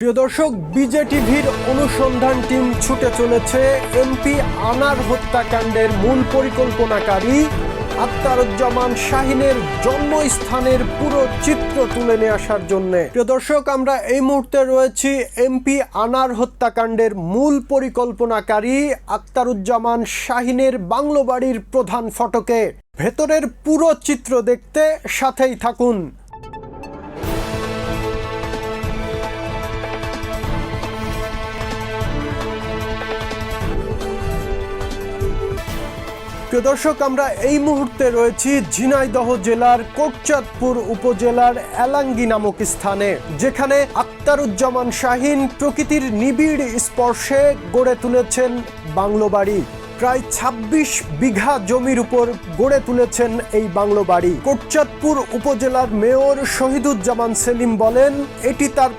প্রিয় দর্শক বিজেটিভির অনুসন্ধান টিম ছুটে চলেছে। এমপি আনার হত্যাকাণ্ডের মূল পরিকল্পনাকারী আক্তারুজ্জামান শাহিনের জন্মস্থানের পুরো চিত্র তুলে নিয়ে আসার জন্য। প্রিয় দর্শক, আমরা এই মুহূর্তে রয়েছি এমপি আনার হত্যাকাণ্ডের মূল পরিকল্পনাকারী আক্তারুজ্জামান শাহিনের বাংলো বাড়ির প্রধান ফটকে। ভেতরের পুরো চিত্র দেখতে সাথেই থাকুন। প্রিয় দর্শক, আমরা এই মুহূর্তে রয়েছি ঝিনাইদহ জেলার কোটচাঁদপুর উপজেলার এলাঙ্গি নামক স্থানে, যেখানে আক্তারুজ্জামান শাহিন প্রকৃতির নিবিড় স্পর্শে গড়ে তুলেছেন বাংলো বাড়ি। প্রায় ২৬ বিঘা জমির উপর গড়ে তুলেছেন এই বাংলো বাড়ি। কোটচাঁদপুর উপজেলার মেয়র শহীদুজ্জামান সেলিম বলেন, এটি তার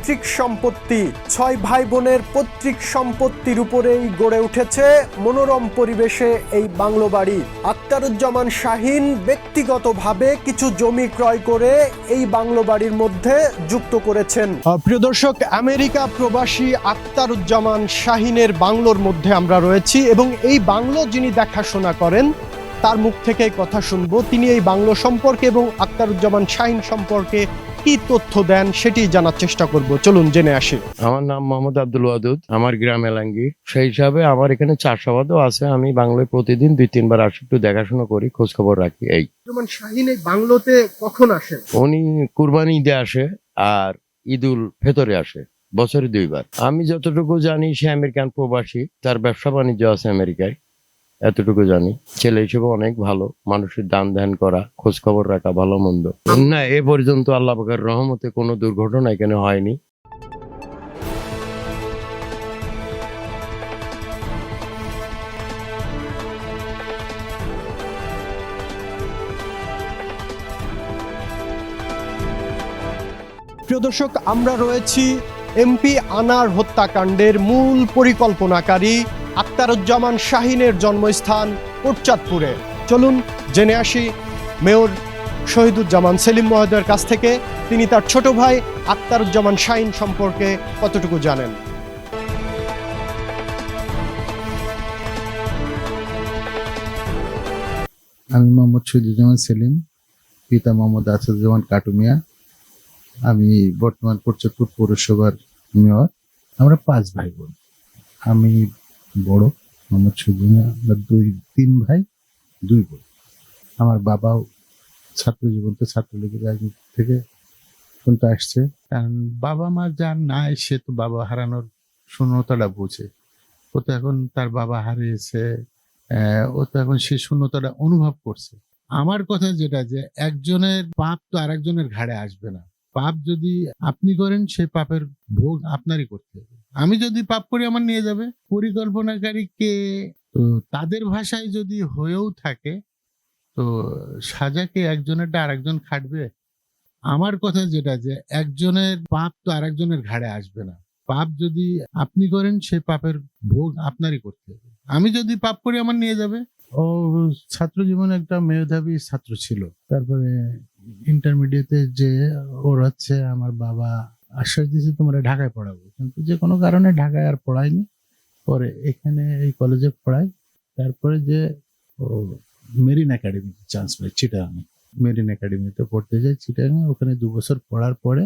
পৈতৃক সম্পত্তি। ছয় ভাই বোনের পৈতৃক সম্পত্তির উপরেই গড়ে উঠেছে মনোরম পরিবেশে এই বাংলো বাড়ি। আক্তারুজ্জামান শাহিন ব্যক্তিগতভাবে কিছু জমি ক্রয় করে এই বাংলো বাড়ির মধ্যে যুক্ত করেছেন। প্রিয় দর্শক, আমেরিকা প্রবাসী আক্তারুজ্জামান শাহিনের বাংলোর মধ্যে আমরা রয়েছি এবং এই বাংলো যিনি দেখাশোনা করেন, তার মুখ থেকে কথা শুনব। তিনি এই বাংলো সম্পর্কে এবং আক্তারুজ্জামান শাহিন সম্পর্কে কি তথ্য দেন সেটি জানার চেষ্টা করব। চলুন জেনে আসি। আমার নাম মোহাম্মদ আব্দুল ওয়াদুদ। আমার গ্রাম এলাঙ্গি। সেই হিসাবে আমার এখানে চাষাবাদও আছে। আমি বাংলায় প্রতিদিন দুই তিনবার আসি। একটু দেখাশোনা করি খোঁজ খবর রাখি এই। শাহিন এই বাংলোতে কখন আসেন উনি কুরবানি ঈদে আসে আর ঈদুল ভেতরে আসে বছরে দুইবার। আমি যতটুকু জানি সে আমেরিকান প্রবাসী। তার ব্যবসা বাণিজ্য আছে আমেরিকায়। এতটুকু জানি। ছেলে হিসেবে অনেক ভালো। মানুষের দান ধ্যান করা খোঁজ খবর রাখা, ভালো মন্দ। না, এ পর্যন্ত আল্লাহ পাকের রহমতে কোনো দুর্ঘটনা এখানে হয়নি। প্রিয় দর্শক, আমরা রয়েছি এমপি আনার হত্যাকাণ্ডের মূল পরিকল্পনাকারী আক্তারুজ্জামান শাহিনের জন্মস্থান কোটচাঁদপুরে চলুন জেনে আসি মেয়র শহীদুজ্জামান সেলিম মহোদয়ের কাছ থেকে। তিনি তার ছোট ভাই আক্তারুজ্জামান শাহিন সম্পর্কে কতটুকু জানেন? আমি মোহাম্মদ শহীদুজ্জামান সেলিম, পিতা মোহাম্মদ আসাদুজ্জামান কাটুমিয়া। আমি বর্তমান কোটচাঁদপুর পৌরসভার মেয়র। আমরা পাঁচ ভাই বোন। আমি বড়, আমার শহীদুজ্জামান আমরা দুই, তিন ভাই, দুই বোন। আমার বাবাও ছাত্র জীবন তো ছাত্রলীগের রাজনীতি থেকে কিন্তু আসছে। কারণ বাবা মা যার নাই, সে তো বাবা হারানোর শূন্যতাটা বোঝে। ও তো এখন তার বাবা হারিয়েছে ও তো এখন সে শূন্যতাটা অনুভব করছে। আমার কথা যেটা, যে একজনের পাপ তো আরেকজনের ঘাড়ে আসবে না। পাপ যদি আপনি করেন, সেই পাপের ভোগ আপনারই করতে হবে। আমি যদি পাপ করি আমার নিয়ে যাবে, পরিকল্পনাকারী কে? তো তাদের ভাষায় যদি হয়েও থাকে, তো সাজাকে একজনেরটা আরেকজন খাটবে। আমার কথা যেটা যে, একজনের পাপ তো আরেকজনের ঘাড়ে আসবে না। পাপ যদি আপনি করেন সেই পাপের ভোগ আপনারই করতে হবে। আমি যদি পাপ করি আমার নিয়ে যাবে, ও ছাত্র জীবনে একটা মেধাবী ছাত্র ছিল। তারপরে ইন্টারমিডিয়েটে যে ওর হচ্ছে আমার বাবা আশ্বাস দিয়েছে, তোমরা ঢাকায় পড়াবো। কিন্তু যে কোনো কারণে ঢাকায় আর পড়ায়নি। পরে এখানে এই কলেজে পড়াই তারপরে যে মেরিন একাডেমিতে চান্স পাই চিটাগাঙে মেরিন একাডেমিতে পড়তে যাই চিটাগাঙে ওখানে দু বছর পড়ার পরে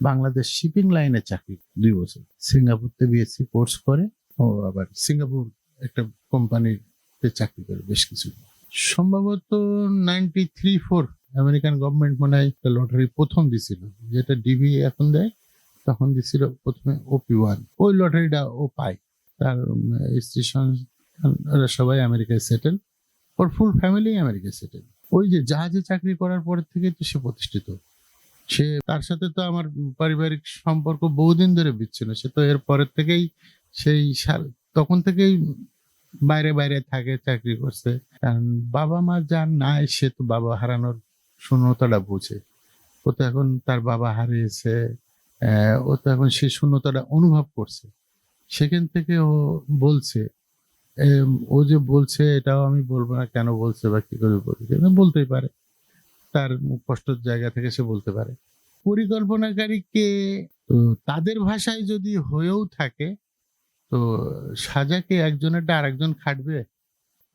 বাংলাদেশ শিপিং লাইনে চাকরি দুই বছর। সিঙ্গাপুরতে বিএসসি কোর্স করে, ও আবার সিঙ্গাপুর একটা কোম্পানিতে চাকরি করে বেশ কিছু সম্ভবত ninety three four American government মনে হয় লটারি প্রথম দিছিল। যেটা ডিবি এখন দেয়, তখন দিছিল প্রথমে ওপি ওয়ান ওই লটারিটা ও পায়। তার স্ত্রী ওরা সবাই আমেরিকায় সেটেল ওর ফুল ফ্যামিলি আমেরিকায় সেটেল ওই যে জাহাজে চাকরি করার পর থেকে তো সে প্রতিষ্ঠিত। সে, তার সাথে তো আমার পারিবারিক সম্পর্ক বহুদিন ধরে বিচ্ছিন্ন। সে তো এর পরের থেকেই সেই তখন থেকেই বাইরে বাইরে থাকে, চাকরি করছে। কারণ বাবা মা যার নাই, সে তো বাবা হারানোর শূন্যতাটা বুঝে। ও তো এখন তার বাবা হারিয়েছে ও তো এখন সেই শূন্যতাটা অনুভব করছে। সেখান থেকে ও বলছে ও যে বলছে এটাও আমি বলব না, কেন বলছে বা কি করে বলছে বলতেই পারে। তার কষ্টের জায়গা থেকে সে বলতে পারে। পরিকল্পনাকারী কে? তাদের ভাষায় যদি হয়েও থাকে, তো সাজাকে একজনেরটা আরেকজন খাটবে।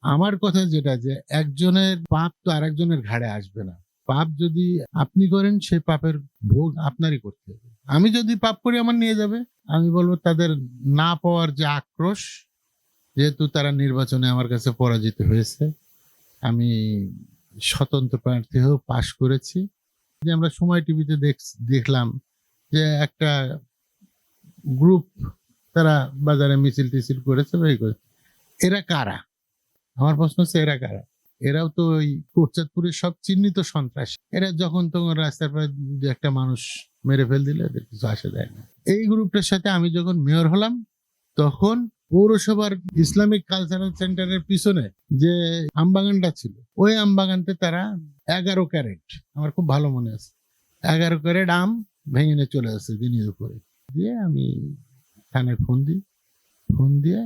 আমার কথা যেটা যে, একজনের পাপ তো আরেকজনের ঘাড়ে আসবে না। পাপ যদি আপনি করেন, সেই পাপের ভোগ আপনারই করতে হবে। আমি যদি পাপ করি, আমার নিয়ে যাবে। আমি বলব, তাদের না পাওয়ার যে আক্রোশ, যেহেতু তারা নির্বাচনে আমার কাছে পরাজিত হয়েছে, আমি স্বতন্ত্র প্রার্থী হয়েও পাশ করেছি। যে আমরা সময় টিভিতে দেখ, দেখলাম যে একটা গ্রুপ তারা বাজারে মিছিল টিছিল করেছে। এরা কারা? আমার প্রশ্ন হচ্ছে, এরা কারা? এরাও তো ওই কোটচাঁদপুরের সব চিহ্নিত সন্ত্রাস। এরা যখন তখন রাস্তার পাশে দু একটা মানুষ মেরে ফেল দিলে এদের কিছু আসে যায় না। এই গ্রুপটার সাথে আমি যখন মেয়র হলাম, তখন পৌরসভার ইসলামিক কালচারাল সেন্টারের পিছনে যে আমবাগানটা ছিল, ওই আমবাগানতে তারা এগারো ক্যারেট, আমার খুব ভালো মনে আছে, এগারো ক্যারেট আম ভেঙে নিয়ে চলে আসছে দিনের উপরে। দিয়ে আমি থানায় ফোন দিই, ফোন দিয়ে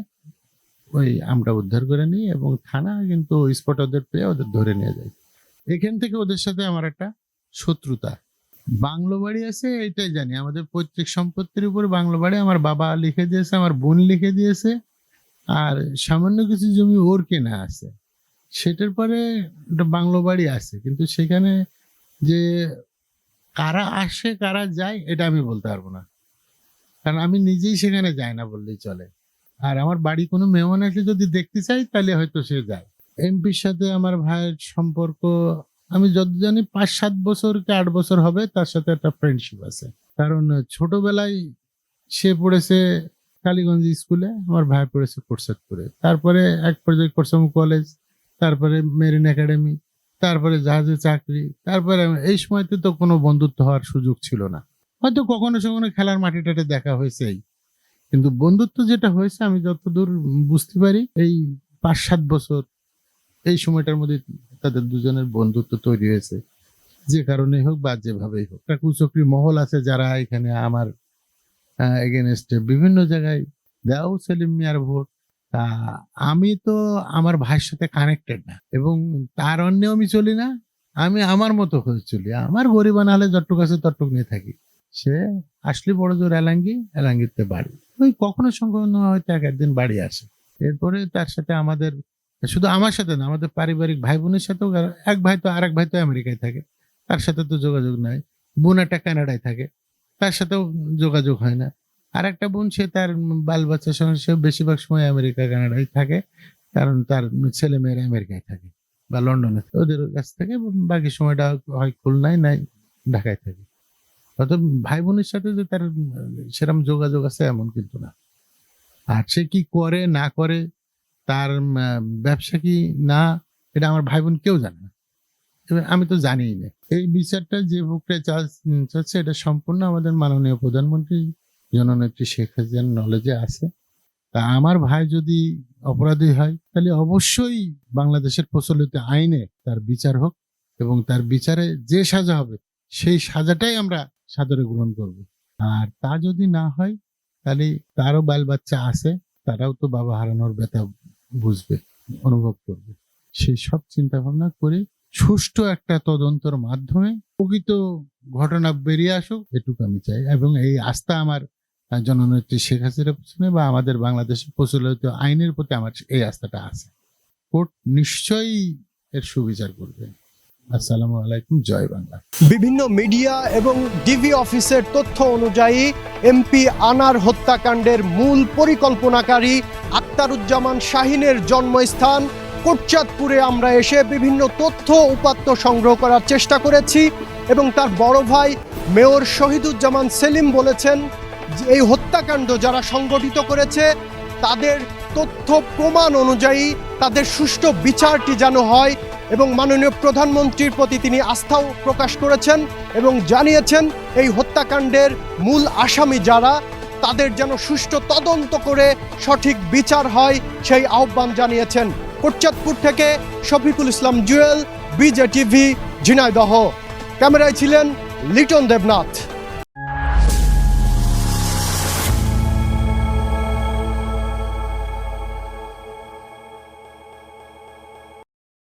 ওই আমরা উদ্ধার করে নিই এবং থানা কিন্তু স্পট ওদের পেয়ে ওদের ধরে নিয়ে যায়। এখান থেকে ওদের সাথে আমার একটা শত্রুতা। বাংলো বাড়ি আছে এটাই জানি। আমাদের পৈতৃক সম্পত্তির উপর বাংলো বাড়ি। আমার বাবা লিখে দিয়েছে, আমার বোন লিখে দিয়েছে। আর সামান্য কিছু জমি ওর কেনা আছে। সেটার পরে একটা বাংলো বাড়ি আছে। কিন্তু সেখানে যে কারা আসে, কারা যায়, এটা আমি বলতে পারব না। কারণ আমি নিজেই সেখানে যাই না বললেই চলে। আর আমার বাড়ি কোনো মেহমান আসলে যদি দেখতে চাই, তাহলে হয়তো সে যায়। এমপির সাথে আমার ভাইয়ের সম্পর্ক, আমি যত জানি পাঁচ সাত বছর কি আট বছর হবে, তার সাথে একটা ফ্রেন্ডশিপ আছে। কারণ ছোটবেলায় সে পড়েছে কালীগঞ্জ স্কুলে, আমার ভাই পড়েছে কোরসাদপুরে তারপরে এক পর্যায়ে কোরসাম কলেজ, তারপরে মেরিন একাডেমি, তারপরে জাহাজে চাকরি, তারপরে এই সময়তে তো কোনো বন্ধুত্ব হওয়ার সুযোগ ছিল না। হয়তো কখনো কখনো খেলার মাঠে টাটে দেখা হয়েছেই। কিন্তু বন্ধুত্ব যেটা হয়েছে, আমি যতদূর বুঝতে পারি, এই পাঁচ সাত বছর এই সময়টার মধ্যে তাদের দুজনের বন্ধুত্ব তৈরি হয়েছে। যে কারণে হোক বা যেভাবেই হোক। একটা কুচক্রি মহল আছে যারা এখানে আমার এগেনস্টে বিভিন্ন জায়গায় দেও সেলিম মিয়ার ভোট। তা আমি তো আমার ভাইয়ের সাথে কানেক্টেড না এবং তার অন্যেও আমি চলি না, আমি আমার মতো হয়ে চলি। আমার গরিব নাহলে যতটুক আছে ততটুক নিয়ে থাকি। সে আসলে বড় জোর এলাঙ্গি, এলাঙ্গিতে বাড়ি। ওই কখনো সম্ভাবনা হয়তো এক একদিন বাড়ি আসে। এরপরে তার সাথে আমাদের, শুধু আমার সাথে না, আমাদের পারিবারিক ভাই বোনের সাথেও এক ভাই তো, আরেক ভাই তো আমেরিকায় থাকে। তার সাথে তো যোগাযোগ নাই। বোন একটা কানাডায় থাকে। তার সাথেও যোগাযোগ হয় না। আর একটা বোন, সে তার বাল বাচ্চার সঙ্গে সে বেশিরভাগ সময় আমেরিকা, কানাডায় থাকে। কারণ তার ছেলে মেয়েরা আমেরিকায় থাকে বা লন্ডনে। ওদের কাছ থেকে বাকি সময়টা হয় খুলনায়, নাই ঢাকায় থাকে। অর্থাৎ ভাই বোনের সাথে যে তার সেরকম যোগাযোগ আছে এমন কিন্তু না। আর সে কি করে, না করে, তার ব্যবসা কি না, এটা আমার ভাই বোন কেউ জানে না। আমি তো জানিই না। এই বিচারটা যে প্রক্রিয়া চলছে, এটা সম্পূর্ণ আমাদের মাননীয় প্রধানমন্ত্রী, জননেত্রী শেখ হাসিনার নলেজে আছে। তা আমার ভাই যদি অপরাধী হয়, তাহলে অবশ্যই বাংলাদেশের প্রচলিত আইনে তার বিচার হোক এবং তার বিচারে যে সাজা হবে, সেই সাজাটাই আমরা সাদরে গ্রহণ করব। আর তা যদি না হয়, তাহলে তারও বাল বাচ্চা আছে, তারাও তো বাবা হারানোর ব্যথা বুঝবে, অনুভব করবে। সেই সব চিন্তা ভাবনা করে সুষ্ঠু একটা তদন্তর মাধ্যমে প্রকৃত ঘটনা বেরিয়ে আসুক, এটুকু আমি চাই। এবং এই আস্থা আমার জননেত্রী শেখ হাসিনার পিছনে বা আমাদের বাংলাদেশের প্রচলিত আইনের প্রতি আমার এই আস্থাটা আছে। কোর্ট নিশ্চয়ই এর সুবিচার করবে। আসসালামু আলাইকুম, জয় বাংলা। বিভিন্ন মিডিয়া এবং ডিবি অফিসের তথ্য অনুযায়ী এমপি আনার হত্যাকাণ্ডের মূল পরিকল্পনাকারী আক্তারুজ্জামান শাহিনের জন্মস্থান কোটচাঁদপুরে আমরা এসে বিভিন্ন তথ্য উপাত্ত সংগ্রহ করার চেষ্টা করেছি এবং তার বড় ভাই মেয়র শহীদুজ্জামান সেলিম বলেছেন এই হত্যাকাণ্ড যারা সংগঠিত করেছে, তাদের তথ্য প্রমাণ অনুযায়ী তাদের সুষ্ঠু বিচারটি যেন হয় এবং মাননীয় প্রধানমন্ত্রীর প্রতি তিনি আস্থাও প্রকাশ করেছেন এবং জানিয়েছেন এই হত্যাকাণ্ডের মূল আসামি যারা, তাদের যেন সুষ্ঠু তদন্ত করে সঠিক বিচার হয় সেই আহ্বান জানিয়েছেন কোটচাঁদপুর থেকে শফিকুল ইসলাম জুয়েল বিজে টিভি ঝিনাইদহ। ক্যামেরায় ছিলেন লিটন দেবনাথ।